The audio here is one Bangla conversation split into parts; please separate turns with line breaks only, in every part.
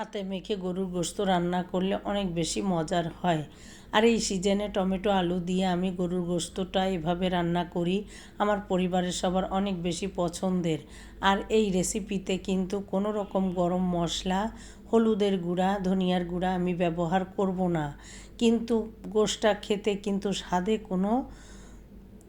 হাতে মেখে গরুর গোস্ত রান্না করলে অনেক বেশি মজার হয়। আর এই সিজনে টমেটো, আলু দিয়ে আমি গরুর গোস্তটা এভাবে রান্না করি। আমার পরিবারের সবার অনেক বেশি পছন্দের। আর এই রেসিপিতে কিন্তু কোনো রকম গরম মশলা, হলুদের গুঁড়া, ধনিয়ার গুঁড়া আমি ব্যবহার করব না। কিন্তু গোশটা খেতে কিন্তু স্বাদে কোনো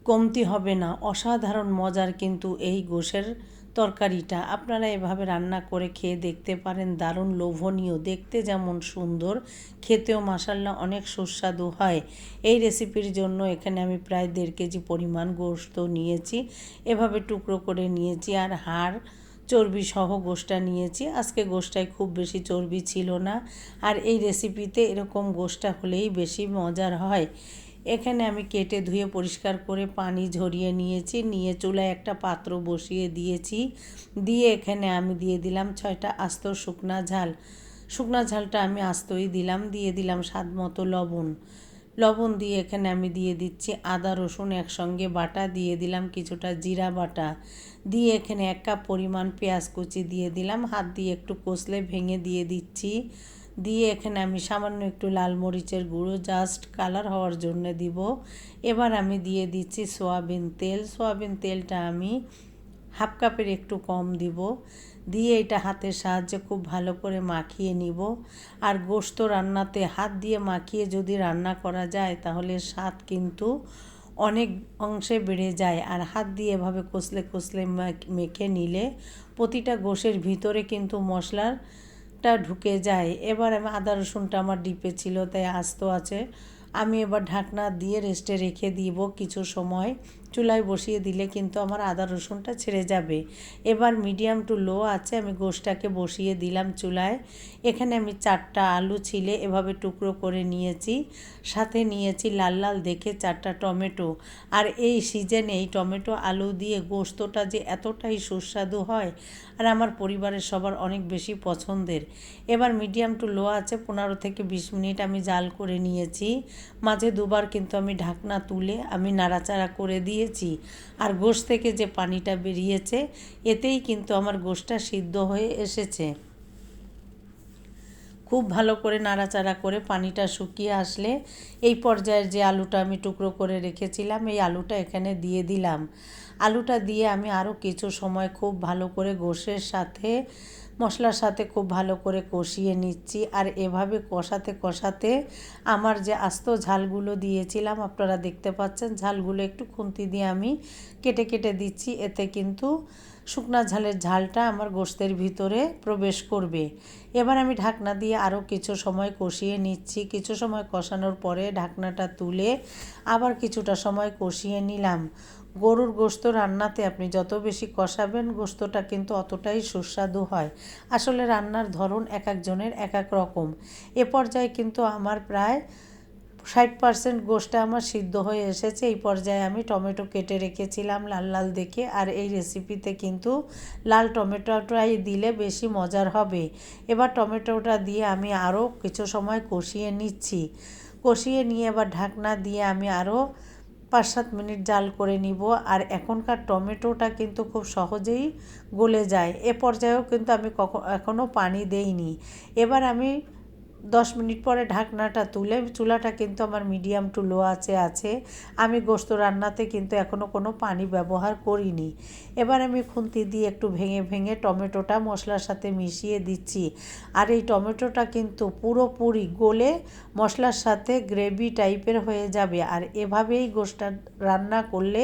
কমতি হবে না। অসাধারণ মজার কিন্তু এই গোশের তরকারিটা। আপনারা এভাবে রান্না করে খেয়ে দেখতে পারেন, দারুণ লোভনীয়। দেখতে যেমন সুন্দর, খেতেও মাসাল্লা অনেক সুস্বাদু হয়। এই রেসিপির জন্য এখানে আমি প্রায় দেড় কেজি পরিমাণ গোস্ত নিয়েছি। এভাবে টুকরো করে নিয়েছি আর হাড় চর্বি সহ গোষ্ঠটা নিয়েছি। আজকে গোষ্ঠায় খুব বেশি চর্বি ছিল না। আর এই রেসিপিতে এরকম গোষ্ঠটা হলেই বেশি মজার হয়। এখানে আমি কেটে ধুয়ে পরিষ্কার করে পানি ঝরিয়ে নিয়েছি। নিয়ে চুলায় একটা পাত্র বসিয়ে দিয়েছি। দিয়ে এখানে আমি দিয়ে দিলাম ছয়টা আস্ত শুকনা ঝাল। শুকনা ঝালটা আমি আস্তই দিলাম, দিয়ে দিলাম স্বাদ মতো লবণ। লবণ দিয়ে এখানে আমি দিয়ে দিচ্ছি আদা, রসুন একসঙ্গে বাটা, দিয়ে দিলাম কিছুটা জিরা বাটা। দিয়ে এখানে এক কাপ পরিমাণ পেঁয়াজ কুচি দিয়ে দিলাম। হাত দিয়ে একটু কষলে ভেঙে দিয়ে দিচ্ছি। দিয়ে এখানে আমি সামান্য একটু লাল মরিচের গুঁড়ো জাস্ট কালার হওয়ার জন্য দিব। এবার আমি দিয়ে দিচ্ছি সোয়াবিন তেল। সোয়াবিন তেলটা আমি হাফ কাপের একটু কম দিব। দিয়ে এটা হাতের সাহায্যে খুব ভালো করে মাখিয়ে নিব। আর গোস্ত রান্নাতে হাত দিয়ে মাখিয়ে যদি রান্না করা যায়, তাহলে স্বাদ কিন্তু অনেক অংশে বেড়ে যায়। আর হাত দিয়ে এভাবে কষলে কষলে মেখে নিলে প্রতিটা গোশের ভিতরে কিন্তু মশলার ঢুকে যায়। এবার আমি আদা রসুনটা আমার ডিপে ছিল তাই আস্ত আছে। আমি এবার ঢাকনা দিয়ে রেস্টে রেখে দিব কিছু সময়। চুলায় বসিয়ে দিলে কিন্তু আমার আদা রসুনটা ছেড়ে যাবে। এবার মিডিয়াম টু লো আছে, আমি গোশটাকে বসিয়ে দিলাম চুলায়। এখানে আমি চারটা আলু ছিলে এভাবে টুকরো করে নিয়েছি। সাথে নিয়েছি লাল লাল দেখে চারটা টমেটো। আর এই সিজনে এই টমেটো আলু দিয়ে গোস্তটা যে এতটাই সুস্বাদু হয়, আর আমার পরিবারের সবার অনেক বেশি পছন্দের। এবার মিডিয়াম টু লো আছে, পনেরো থেকে বিশ মিনিট আমি জাল করে নিয়েছি। মাঝে দুবার কিন্তু আমি ঢাকনা তুলে আমি নাড়াচাড়া করে দিয়েছি। আর গোশ থেকে যে পানিটা বেরিয়েছে, এতেই কিন্তু আমার গোশটা সিদ্ধ হয়ে এসেছে। খুব ভালো করে নাড়াচাড়া করে পানিটা শুকিয়ে আসলে এই পর্যায়ের যে আলুটা আমি টুকরো করে রেখেছিলাম, এই আলুটা এখানে দিয়ে দিলাম। আলুটা দিয়ে আমি আরও কিছু সময় খুব ভালো করে গোশের সাথে মশলার সাথে খুব ভালো করে কষিয়ে নিচ্ছি। আর এভাবে কষাতে কষাতে আমার যে আস্ত ঝালগুলো দিয়েছিলাম, আপনারা দেখতে পাচ্ছেন, ঝালগুলো একটু খুন্তি দিয়ে আমি কেটে কেটে দিচ্ছি। এতে কিন্তু শুকনা ঝালের ঝালটা আমার গোস্তের ভিতরে প্রবেশ করবে। এবার আমি ঢাকনা দিয়ে আরও কিছু সময় কষিয়ে নিচ্ছি। কিছু সময় কষানোর পরে ঢাকনাটা তুলে আবার কিছুটা সময় কষিয়ে নিলাম। গরুর গোস্ত রান্নাতে আপনি যত বেশি কষাবেন, গোস্তটা কিন্তু অতটাই সুস্বাদু হয়। আসলে রান্নার ধরন এক একজনের এক এক রকম। এ পর্যায়ে কিন্তু আমার প্রায় ষাট পার্সেন্ট গোষ্ঠটা আমার সিদ্ধ হয়ে এসেছে। এই পর্যায়ে আমি টমেটো কেটে রেখেছিলাম লাল লাল দেখে। আর এই রেসিপিতে কিন্তু লাল টমেটোটাই দিলে বেশি মজার হবে। এবার টমেটোটা দিয়ে আমি আরও কিছু সময় কষিয়ে নিচ্ছি। কষিয়ে নিয়ে এবার ঢাকনা দিয়ে আমি আরও পাঁচ সাত মিনিট জাল করে নিব। আর এখনকার টমেটোটা কিন্তু খুব সহজেই গলে যায়। এ পর্যায়েও কিন্তু আমি কখন এখনও পানি দেইনি। এবার আমি দশ মিনিট পরে ঢাকনাটা তুলে, চুলাটা কিন্তু আমার মিডিয়াম টু লো আছে আছে। আমি গোস্ত রান্নাতে কিন্তু এখনও কোনো পানি ব্যবহার করিনি। এবার আমি খুন্তি দিয়ে একটু ভেঙে ভেঙে টমেটোটা মশলার সাথে মিশিয়ে দিচ্ছি। আর এই টমেটোটা কিন্তু পুরোপুরি গলে মশলার সাথে গ্রেভি টাইপের হয়ে যাবে। আর এভাবেই গোষ্ঠটা রান্না করলে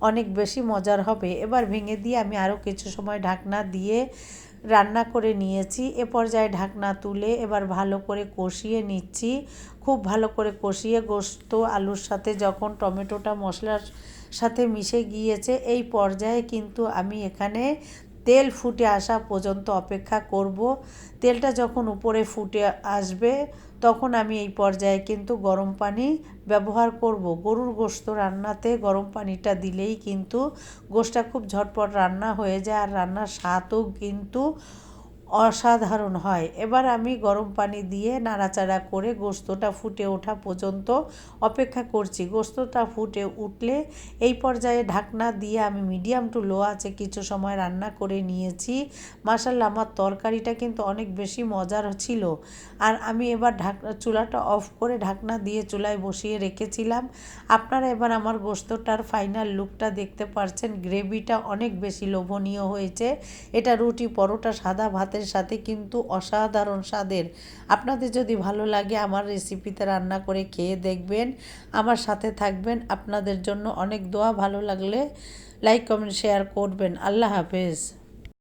অনেক বেশি মজার হবে। এবার ভেঙে দিয়ে আমি আরও কিছু সময় ঢাকনা দিয়ে রান্না করে নিয়েছি। এ পর্যায়ে ঢাকনা তুলে এবার ভালো করে কষিয়ে নিচ্ছি। খুব ভালো করে কষিয়ে গোস্ত, আলুর সাথে যখন টমেটোটা, মশলার সাথে মিশে গিয়েছে, এই পর্যায়ে কিন্তু আমি এখানে তেল ফুটে আসা পর্যন্ত অপেক্ষা করব। তেলটা যখন উপরে ফুটে আসবে তখন আমি এই পর্যায়ে কিন্তু গরম পানি ব্যবহার করব। গরুর গোস্ত রান্নাতে গরম পানিটা দিলেই কিন্তু গোষ্ঠটা খুব ঝটপট রান্না হয়ে যায়। আর রান্নার স্বাদও কিন্তু অসাধারণ হয়। এবার আমি গরম পানি দিয়ে নাড়াচাড়া করে গোস্তটা ফুটে ওঠা পর্যন্ত অপেক্ষা করছি। গোস্তটা ফুটে উঠলে এই পর্যায়ে ঢাকনা দিয়ে আমি মিডিয়াম টু লো আছে কিছু সময় রান্না করে নিয়েছি। মাসাল্লাহ আমার তরকারিটা কিন্তু অনেক বেশি মজার ছিল। আর আমি এবার ঢাকনা, চুলাটা অফ করে ঢাকনা দিয়ে চুলায় বসিয়ে রেখেছিলাম। আপনারা এবার আমার গোস্তটার ফাইনাল লুকটা দেখতে পারছেন। গ্রেভিটা অনেক বেশি লোভনীয় হয়েছে। এটা রুটি, পরোটা, সাদা ভাতের সাথে কিন্তু অসাধারণ স্বাদের। আপনাদের যদি ভালো লাগে আমার রেসিপিতে রান্না করে খেয়ে দেখবেন, আমার সাথে থাকবেন, আপনাদের জন্য অনেক দোয়া ভালো লাগলে লাইক কমেন্ট শেয়ার করবেন। আল্লাহ হাফেজ।